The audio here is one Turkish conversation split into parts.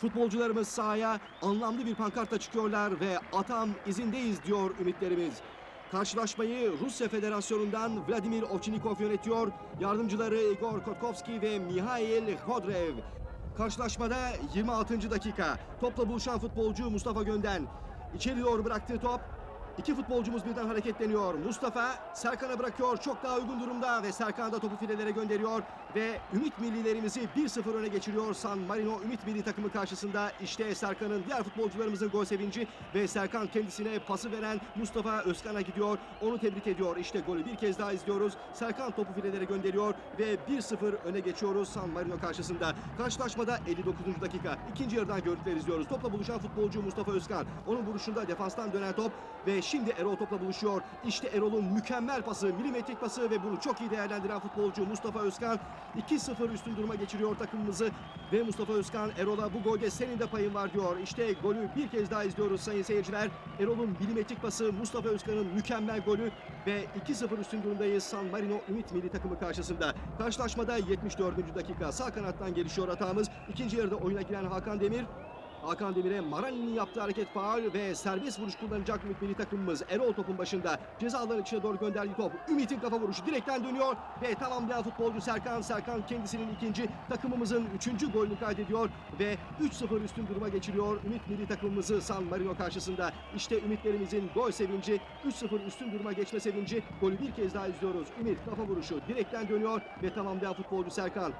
Futbolcularımız sahaya anlamlı bir pankartla çıkıyorlar ve atam izindeyiz diyor ümitlerimiz. Karşılaşmayı Rusya Federasyonu'ndan Vladimir Ovçinikov yönetiyor. Yardımcıları Igor Kotkovski ve Mihail Hodrev. Karşılaşmada 26. dakika. Topla buluşan futbolcu Mustafa Gönden. İçeri doğru bıraktığı top İki futbolcumuz birden hareketleniyor. Mustafa Serkan'a bırakıyor. Çok daha uygun durumda ve Serkan da topu filelere gönderiyor. Ve Ümit millilerimizi 1-0 öne geçiriyor San Marino Ümit milli takımı karşısında. İşte Serkan'ın diğer futbolcularımızın gol sevinci ve Serkan kendisine pası veren Mustafa Özkan'a gidiyor. Onu tebrik ediyor. İşte golü bir kez daha izliyoruz. Serkan topu filelere gönderiyor ve 1-0 öne geçiyoruz San Marino karşısında. Karşılaşmada 59. dakika. İkinci yarıdan görüntüler izliyoruz. Topla buluşan futbolcu Mustafa Özkan. Onun vuruşunda defanstan dönen top ve şimdi Erol topla buluşuyor. İşte Erol'un mükemmel pası, milimetrik pası ve bunu çok iyi değerlendiren futbolcu Mustafa Özkan 2-0 üstün duruma geçiriyor takımımızı ve Mustafa Özkan Erol'a bu golde senin de payın var diyor. İşte golü bir kez daha izliyoruz sayın seyirciler. Erol'un milimetrik pası, Mustafa Özkan'ın mükemmel golü ve 2-0 üstün durumdayız San Marino Ümit milli takımı karşısında. Karşılaşmada 74. dakika sağ kanattan gelişiyor hatamız. İkinci yarıda oyuna giren Hakan Demir Hakan Demir'e Marani'nin yaptığı hareket faul ve serbest vuruş kullanacak Ümit milli takımımız. Erol topun başında ceza alanı içine doğru gönderdiği top. Ümit'in kafa vuruşu direkten dönüyor ve tamamlayan futbolcu Serkan. Serkan kendisinin ikinci takımımızın üçüncü golünü kaydediyor ve 3-0 üstün duruma geçiriyor Ümit milli takımımızı San Marino karşısında. İşte Ümitlerimizin gol sevinci, 3-0 üstün duruma geçme sevinci. Golü bir kez daha izliyoruz. Ümit kafa vuruşu direkten dönüyor ve tamamlayan futbolcu Serkan.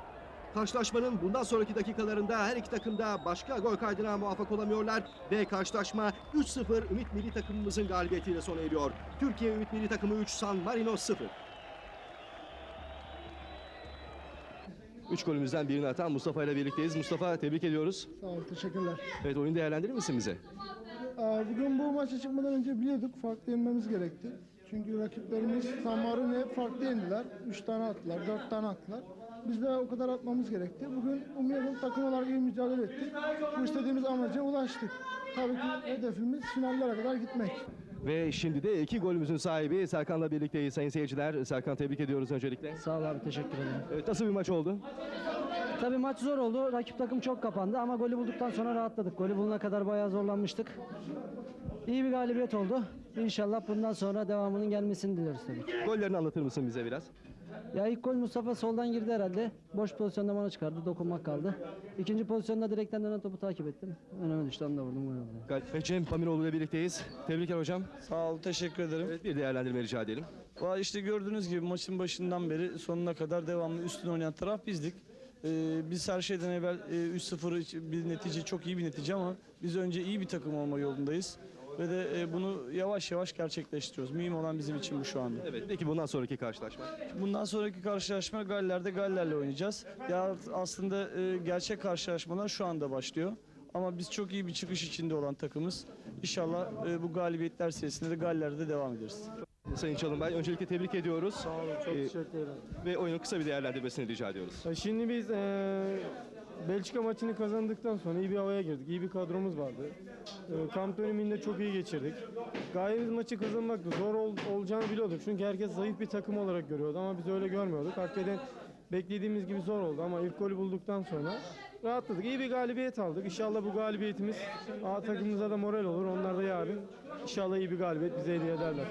Karşılaşmanın bundan sonraki dakikalarında her iki takım da başka gol kaydına muvaffak olamıyorlar ve karşılaşma 3-0 Ümit Milli takımımızın galibiyetiyle sona eriyor. Türkiye Ümit Milli takımı 3, San Marino 0. Üç golümüzden birini atan Mustafa ile birlikteyiz. Mustafa tebrik ediyoruz. Sağ ol, teşekkürler. Evet oyunu değerlendirir misin bize? Aa, Bugün bu maça çıkmadan önce biliyorduk farklı yenmemiz gerekti. Çünkü rakiplerimiz Samar'ın hep farklı yendiler. 3 tane attılar, 4 tane attılar. Biz de o kadar atmamız gerekti. Bugün umuyorum takım olarak iyi mücadele ettik. Bu istediğimiz amaca ulaştık. Tabii ki hedefimiz finallere kadar gitmek. Ve şimdi de iki golümüzün sahibi Serkan'la birlikteyiz sayın seyirciler. Serkan tebrik ediyoruz öncelikle. Sağ ol abi teşekkür ederim. Evet, nasıl bir maç oldu? Tabii maç zor oldu. Rakip takım çok kapandı ama golü bulduktan sonra rahatladık. Golü bulana kadar bayağı zorlanmıştık. İyi bir galibiyet oldu. İnşallah bundan sonra devamının gelmesini diliyoruz tabii. Gollerini anlatır mısın bize biraz? Ya ilk gol Mustafa soldan girdi herhalde. Boş pozisyonda bana çıkardı. Dokunmak kaldı. İkinci pozisyonda direkten dönen topu takip ettim. Önüme düştü. Onu da vurdum. Gol oldu. Cem Pamiroğlu ile birlikteyiz. Tebrikler hocam. Sağ ol, teşekkür ederim. Evet, bir değerlendirme rica edelim. Valla işte gördüğünüz gibi maçın başından beri sonuna kadar devamlı üstün oynayan taraf bizdik. Ee, biz her şeyden evvel e, 3-0 için bir netice, çok iyi bir netice ama biz önce iyi bir takım olma yolundayız. Ve de e, bunu yavaş yavaş gerçekleştiriyoruz. Mühim olan bizim için bu şu anda. Evet, peki bundan sonraki karşılaşma? Bundan sonraki karşılaşma Galler'de Galler'le oynayacağız. Ya aslında e, gerçek karşılaşmalar şu anda başlıyor. Ama biz çok iyi bir çıkış içinde olan takımız. İnşallah e, bu galibiyetler serisinde de Galler'de devam ederiz. Sayın Çalınbay, öncelikle tebrik ediyoruz. Sağ olun, çok Ee, teşekkür ederim. Ve oyunun kısa bir değerlendirmesini rica ediyoruz. Ya Şimdi biz eee, Belçika maçını kazandıktan sonra iyi bir havaya girdik. İyi bir kadromuz vardı. Eee, kamp döneminde çok iyi geçirdik. Gayemiz maçı kazanmaktı. Zor ol- olacağını biliyorduk. Çünkü herkes zayıf bir takım olarak görüyordu ama biz öyle görmüyorduk. Hakikaten beklediğimiz gibi zor oldu ama ilk golü bulduktan sonra rahatladık. İyi bir galibiyet aldık. İnşallah bu galibiyetimiz A takımımıza da moral olur. Onlar da yarın inşallah iyi bir galibiyet bize hediye ederler.